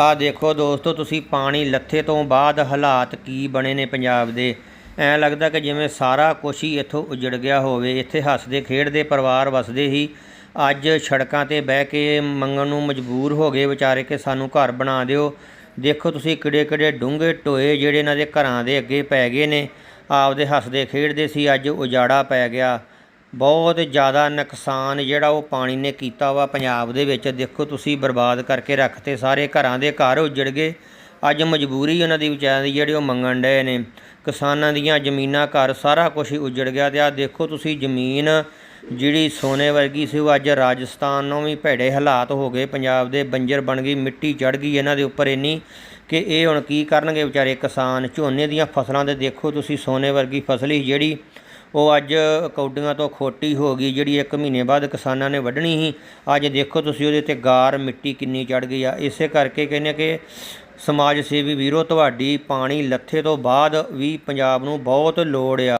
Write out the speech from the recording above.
ਆ ਦੇਖੋ ਦੋਸਤੋ, ਤੁਸੀਂ ਪਾਣੀ ਲੱਥੇ ਤੋਂ ਬਾਅਦ ਹਾਲਾਤ ਕੀ ਬਣੇ ਨੇ ਪੰਜਾਬ ਦੇ? ਐਂ ਲੱਗਦਾ ਕਿ ਜਿਵੇਂ ਸਾਰਾ ਕੁਝ ਹੀ ਇੱਥੋਂ ਉਜੜ ਗਿਆ ਹੋਵੇ। ਇੱਥੇ ਹੱਸਦੇ, ਖੇਡਦੇ, ਪਰਿਵਾਰ ਵਸਦੇ ਹੀ ਅੱਜ ਸੜਕਾਂ ਤੇ ਬਹਿ ਕੇ ਮੰਗਣ ਨੂੰ ਮਜਬੂਰ ਹੋ ਗਏ। ਵਿਚਾਰੇ ਕਿ ਸਾਨੂੰ ਘਰ ਬਣਾ ਦਿਓ। ਦੇਖੋ ਤੁਸੀਂ ਕਿਹੜੇ ਕਿਹੜੇ ਡੂੰਘੇ ਟੋਏ ਜਿਹੜੇ ਇਹਨਾਂ ਦੇ ਘਰਾਂ ਦੇ ਅੱਗੇ ਪੈ ਗਏ ਨੇ। ਆਪਦੇ ਹੱਸਦੇ, ਖੇਡਦੇ ਸੀ, ਅੱਜ ਉਜਾੜਾ ਪੈ ਗਿਆ। ਬਹੁਤ ਜ਼ਿਆਦਾ ਨੁਕਸਾਨ ਜਿਹੜਾ ਉਹ ਪਾਣੀ ਨੇ ਕੀਤਾ ਵਾ ਪੰਜਾਬ ਦੇ ਵਿੱਚ। ਦੇਖੋ ਤੁਸੀਂ ਬਰਬਾਦ ਕਰਕੇ ਰੱਖਤੇ, ਸਾਰੇ ਘਰਾਂ ਦੇ ਘਰ ਉਜੜ ਗਏ। ਅੱਜ ਮਜਬੂਰੀ ਉਹਨਾਂ ਦੀ ਵਿਚਾਰਿਆਂ ਦੀ ਜਿਹੜੇ ਉਹ ਮੰਗਣ ਡਏ ਨੇ। ਕਿਸਾਨਾਂ ਦੀਆਂ ਜ਼ਮੀਨਾਂ, ਘਰ ਸਾਰਾ ਕੁਝ ਹੀ ਉਜੜ ਗਿਆ ਤੇ ਆ ਦੇਖੋ ਤੁਸੀਂ ਜ਼ਮੀਨ ਜਿਹੜੀ ਸੋਨੇ ਵਰਗੀ ਸੀ, ਉਹ ਅੱਜ ਰਾਜਸਥਾਨ ਨੂੰ ਵੀ ਭੈੜੇ ਹਾਲਾਤ ਹੋ ਗਏ। ਪੰਜਾਬ ਦੇ ਬੰਜਰ ਬਣ ਗਈ, ਮਿੱਟੀ ਚੜ ਗਈ ਇਹਨਾਂ ਦੇ ਉੱਪਰ ਇੰਨੀ ਕਿ ਇਹ ਹੁਣ ਕੀ ਕਰਨਗੇ ਵਿਚਾਰੇ ਕਿਸਾਨ ਝੋਨੇ ਦੀਆਂ ਫਸਲਾਂ ਦੇ ਦੇਖੋ ਤੁਸੀਂ ਸੋਨੇ ਵਰਗੀ ਫਸਲ ਹੀ ਜਿਹੜੀ ਉਹ ਅੱਜ ਕੌਡੀਆਂ ਤੋਂ ਖੋਟੀ ਹੋ ਗਈ, ਜਿਹੜੀ ਇੱਕ ਮਹੀਨੇ ਬਾਅਦ ਕਿਸਾਨਾਂ ਨੇ ਵੱਢਣੀ ਸੀ। ਅੱਜ ਦੇਖੋ ਤੁਸੀਂ ਉਹਦੇ ਤੇ ਗਾਰ, ਮਿੱਟੀ ਕਿੰਨੀ ਚੜ ਗਈ ਆ। ਇਸੇ ਕਰਕੇ ਕਹਿੰਦੇ ਕਿ ਸਮਾਜ ਸੇਵੀ ਵੀਰੋ, ਤੁਹਾਡੀ ਪਾਣੀ ਲੱਥੇ ਤੋਂ ਬਾਅਦ ਵੀ ਪੰਜਾਬ ਨੂੰ ਬਹੁਤ ਲੋੜ ਆ।